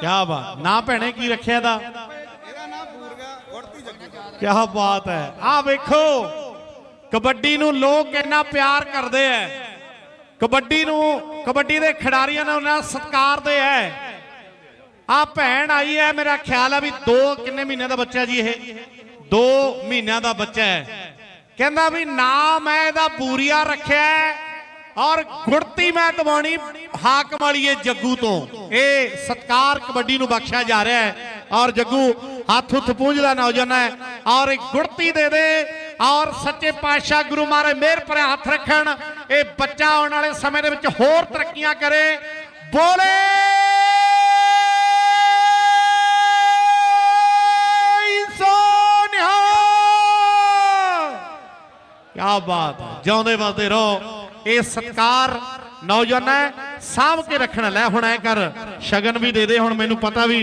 ਕਿਆ ਬਾਤ ਨਾ ਭੈਣੇ ਕੀ ਰੱਖਿਆ ਦਾ ਇਹਦਾ ਨਾਮ ਪੂਰਗਾ ਗੁੜਤੀ ਜੱਗੂ। ਕਿਆ ਬਾਤ ਹੈ। ਆ ਵੇਖੋ ਕਬੱਡੀ ਨੂੰ ਲੋਕ ਇੰਨਾ ਪਿਆਰ ਕਰਦੇ ਐ। ਕਬੱਡੀ ਨੂੰ ਕਬੱਡੀ ਦੇ ਖਿਡਾਰੀਆਂ ਨੂੰ ਉਹਨਾਂ ਸਤਿਕਾਰਦੇ ਐ। ਆ ਭੈਣ ਆਈ ਐ ਮੇਰਾ ਖਿਆਲ ਹੈ ਵੀ 2 ਕਿੰਨੇ ਮਹੀਨਿਆਂ ਦਾ ਬੱਚਾ ਜੀ ਇਹ? 2 ਮਹੀਨਿਆਂ ਦਾ ਬੱਚਾ ਹੈ ਕਹਿੰਦਾ ਵੀ ਨਾਮ ਮੈਂ ਇਹਦਾ ਬੂਰੀਆ ਰੱਖਿਆ ਹੈ ਔਰ ਗੁੜਤੀ ਮੈਂ ਦਵਾਉਣੀ ਹਾਕਮ ਵਾਲੀਏ ਜੱਗੂ ਤੋਂ। ਇਹ ਸਤਕਾਰ ਕਬੱਡੀ ਨੂੰ ਬਖਸ਼ਿਆ ਜਾ ਰਿਹਾ ਹੈ। ਔਰ ਜੱਗੂ, ਹੱਥ ਹੁੱਥ ਪੂੰਝਦਾ ਨੌਜਵਾਨ ਹੈ। ਔਰ ਇੱਕ ਗੁੜਤੀ ਦੇ ਦੇ। ਔਰ ਸੱਚੇ ਪਾਤਸ਼ਾਹ ਗੁਰੂ ਮਹਾਰਾਜ ਮਿਹਰ ਭਰੇ ਹੱਥ ਰੱਖਣ। ਇਹ ਬੱਚਾ ਆਉਣ ਵਾਲੇ ਸਮੇਂ ਦੇ ਵਿੱਚ ਹੋਰ ਤਰੱਕੀਆਂ ਕਰੇ। ਬੋਲੇ! ਸੋਨਿਹਾ ਕਿਆ ਬਾਤ ਜਿਉਂਦੇ ਵਸਦੇ ਰਹੋ। ਇਹ ਸਤਕਾਰ ਨੌਜਵਾਨ ਹੈ, ਸਾਂਭ ਕੇ ਰੱਖਣਾ ਲੈ ਹੁਣ ਐ ਕਰ, ਸ਼ਗਨ ਵੀ ਦੇ ਦੇ। ਹੁਣ ਮੈਨੂੰ ਪਤਾ ਵੀ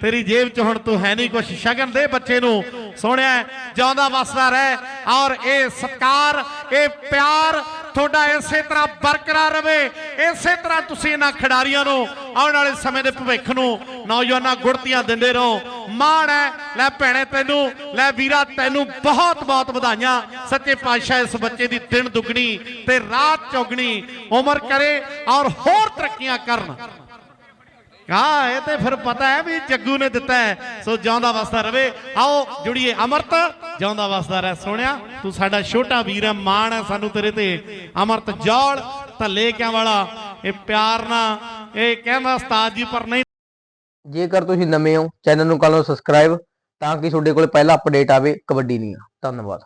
ਤੇਰੀ ਜੇਬ 'ਚ ਹੁਣ ਤੂੰ ਹੈ ਨਹੀਂ ਕੁਛ। ਸ਼ਗਨ ਦੇ ਬੱਚੇ ਨੂੰ। ਸੋਹਣਿਆ, ਜਿਉਂਦਾ ਵਸਦਾ ਰਹਿ। ਔਰ ਇਹ ਸਤਕਾਰ, ਇਹ ਪਿਆਰ ਤੁਹਾਡਾ ਇਸੇ ਤਰ੍ਹਾਂ ਬਰਕਰਾਰ ਰਵੇ। ਇਸੇ ਤਰ੍ਹਾਂ ਤੁਸੀਂ ਇਹਨਾਂ ਖਿਡਾਰੀਆਂ ਨੂੰ ਆਉਣ ਵਾਲੇ ਸਮੇਂ ਦੇ ਭਵਿੱਖ ਨੂੰ ਨੌਜਵਾਨਾਂ ਗੁੜਤੀਆਂ ਦਿੰਦੇ ਰਹੋ। ਮਾਣ ਹੈ, ਲੈ ਭੈਣੇ ਤੈਨੂੰ, ਲੈ ਵੀਰਾ ਤੈਨੂੰ ਬਹੁਤ ਬਹੁਤ ਵਧਾਈਆਂ। ਸੱਚੇ ਪਾਤਸ਼ਾਹ ਇਸ ਬੱਚੇ ਦੀ ਦਿਨ ਦੁਗਣੀ ਤੇ ਰਾਤ ਚੌਗਣੀ ਉਮਰ ਕਰੇ ਔਰ ਹੋਰ ਤਰੱਕੀਆਂ ਕਰਨ। ਹਾਂ, ਇਹ ਤੇ ਫਿਰ ਪਤਾ ਹੈ ਵੀ ਜੱਗੂ ਨੇ ਦਿੱਤਾ ਹੈ। ਸੋ ਜਿਉਂਦਾ ਵਸਦਾ ਰਵੇ। ਆਓ ਜੁੜੀਏ ਅਮਰਤ, ਜਿਉਂਦਾ ਵਸਦਾ ਰਹਿ ਸੋਹਣਿਆ। ਤੂੰ ਸਾਡਾ ਛੋਟਾ ਵੀਰ ਹੈ, ਮਾਣ ਹੈ ਸਾਨੂੰ ਤੇਰੇ ਤੇ। ਅਮਰਤ ਜੋਲ ਧੱਲੇ ਕਿਆਂ ਵਾਲਾ, ਇਹ ਪਿਆਰ ਨਾਲ ਇਹ ਕਹਿੰਦਾ ਉਸਤਾਦ ਜੀ, ਪਰ ਨਹੀਂ। ਜੇਕਰ ਤੁਸੀਂ ਨਵੇਂ ਹੋ, ਚੈਨਲ ਨੂੰ ਕਰ ਲਓ ਸਬਸਕ੍ਰਾਈਬ ਤਾਂ ਕਿ ਤੁਹਾਡੇ ਕੋਲ ਪਹਿਲਾ ਅਪਡੇਟ ਆਵੇ ਕਬੱਡੀ ਦੀਆਂ। ਧੰਨਵਾਦ।